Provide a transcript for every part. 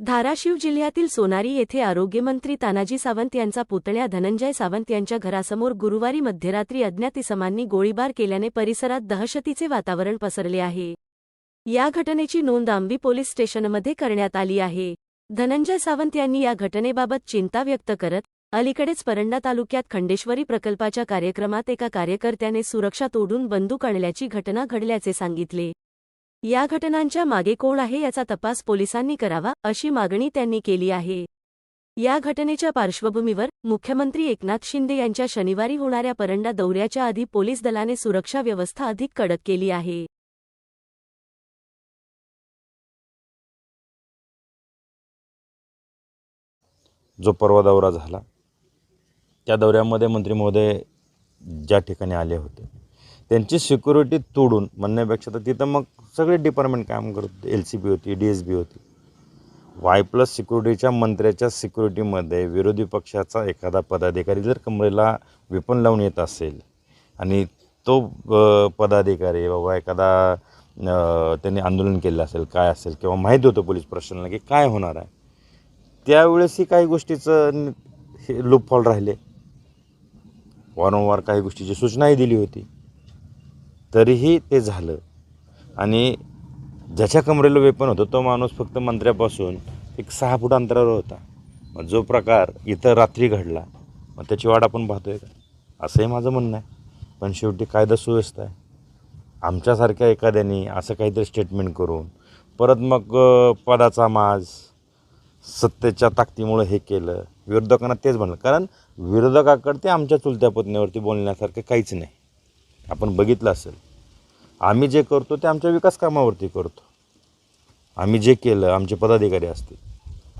धाराशिव जिल्ह्यातील सोनारी येथे आरोग्यमंत्री तानाजी सावंत यांचा पुतण्या धनंजय सावंत यांच्या घरासमोर गुरुवारी मध्यरात्री अज्ञात इसमांनी गोळीबार केल्याने परिसरात दहशतीचे वातावरण पसरले आहे. या घटनेची नोंद आंबी पोलीस स्टेशनमध्ये करण्यात आली आहे. धनंजय सावंत यांनी या घटनेबाबत चिंता व्यक्त करत अलीकडेच परंडा तालुक्यात खंडेश्वरी प्रकल्पाच्या कार्यक्रमात एका कार्यकर्त्याने सुरक्षा तोडून बंदूक आणल्याची घटना घडल्याचे सांगितले. या घटनांच्या मागे कोण आहे याचा तपास पोलिसांनी करावा अशी मागणी त्यांनी केली आहे. या घटनेच्या पार्श्वभूमीवर मुख्यमंत्री एकनाथ शिंदे यांच्या शनिवारी होणाऱ्या परंडा दौऱ्याच्या आधी पोलीस दलाने सुरक्षा व्यवस्था अधिक कडक केली आहे. जो परवा दौरा झाला त्या दौऱ्यामध्ये मंत्री महोदय ज्या ठिकाणी आले होते त्यांची सिक्युरिटी तोडून म्हणण्यापेक्षा तर तिथं मग सगळे डिपार्टमेंट काम करत एल सी बी होती डी एस बी होती. वाय प्लस सिक्युरिटीच्या मंत्र्याच्या सिक्युरिटीमध्ये विरोधी पक्षाचा एखादा पदाधिकारी जर कमरेला विपण लावून येत असेल आणि तो पदाधिकारी बाबा एखादा त्यांनी आंदोलन केलं असेल काय असेल किंवा माहिती होतं पोलीस प्रशासनाला की काय होणार आहे त्यावेळेसही काही गोष्टीचं हे लूपफॉल राहिले. वारंवार काही गोष्टीची सूचनाही दिली होती. तरीही ते झालं. आणि ज्याच्या कमरेला वेपन होतं तो माणूस फक्त मंत्र्यापासून एक सहा फूट अंतरावर होता. मग जो प्रकार इथं रात्री घडला मग त्याची वाट आपण पाहतोय का? असंही माझं म्हणणं आहे. पण शेवटी कायदा सुव्यवस्था आहे. आमच्यासारख्या एखाद्याने असं काहीतरी स्टेटमेंट करून परत मग पदाचा माज सत्तेच्या ताकदीमुळं हे केलं. विरोधकांना तेच म्हणलं. कारण विरोधकाकडे ते आमच्या चुलत्या पत्नीवरती बोलण्यासारखं काहीच नाही. आपण बघितलं असेल. आम्ही जे करतो ते आमच्या विकास कामावरती करतो. आम्ही जे केलं आमचे पदाधिकारी असतील.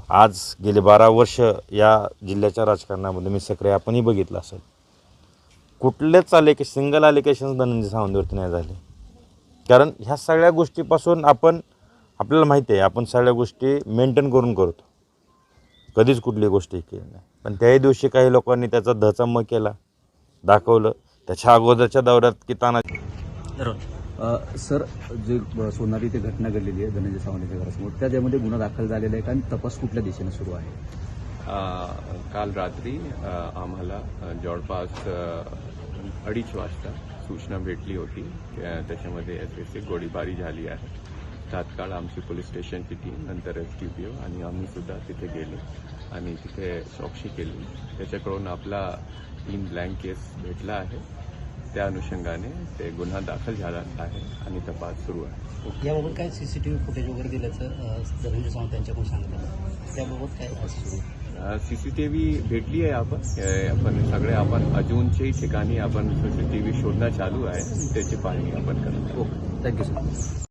आज गेले बारा वर्ष या जिल्ह्याच्या राजकारणामध्ये मी सक्रिय आपणही बघितलं असेल. कुठलेच आलेके सिंगल आलिकेशन्स धनंजय सावंतवरती नाही झाले. कारण ह्या सगळ्या गोष्टीपासून आपण आपल्याला माहिती आहे आपण सगळ्या गोष्टी मेंटेन करून करतो. कधीच कुठली गोष्टी केली नाही. पण त्याही दिवशी काही लोकांनी त्याचा धचम केला दाखवलं. त्याच्या अगोदरच्या दौऱ्यात की ताना सर जे सोनारी इथे घटना घडलेली आहे धनंजय सावंतच्या घरासमोर त्याच्यामध्ये गुन्हा दाखल झालेला आहे आणि तपास कुठल्या दिशेने सुरू आहे? काल रात्री आम्हाला जवळपास अडीच वाजता सूचना भेटली होती. त्या- त्याच्यामध्ये एस एस गोळीबारी झाली आहे. तात्काळ आमची पोलीस स्टेशनची टीम नंतर एस टी पी ओ आणि आम्ही सुद्धा तिथे गेलो. आणि तिथे चौकशी केली. त्याच्याकडून आपला तीन ब्लँक केस भेटला आहे. त्या अनुषंगाने ते गुन्हा दाखल झाला आहे आणि तपास सुरू आहे. याबाबत काय सीसीटीव्ही फुटेज वगैरे दिल्याचं धनंजय सावंत यांच्याकडून सांगितलं त्याबाबत काय सुरू सीसीटीव्ही भेटली आहे आपण. आपण सगळे आपण अजूनच्याही ठिकाणी आपण सीसीटीव्ही शोधणं चालू आहे. त्याची पाहणी आपण करत ओके थँक्यू सर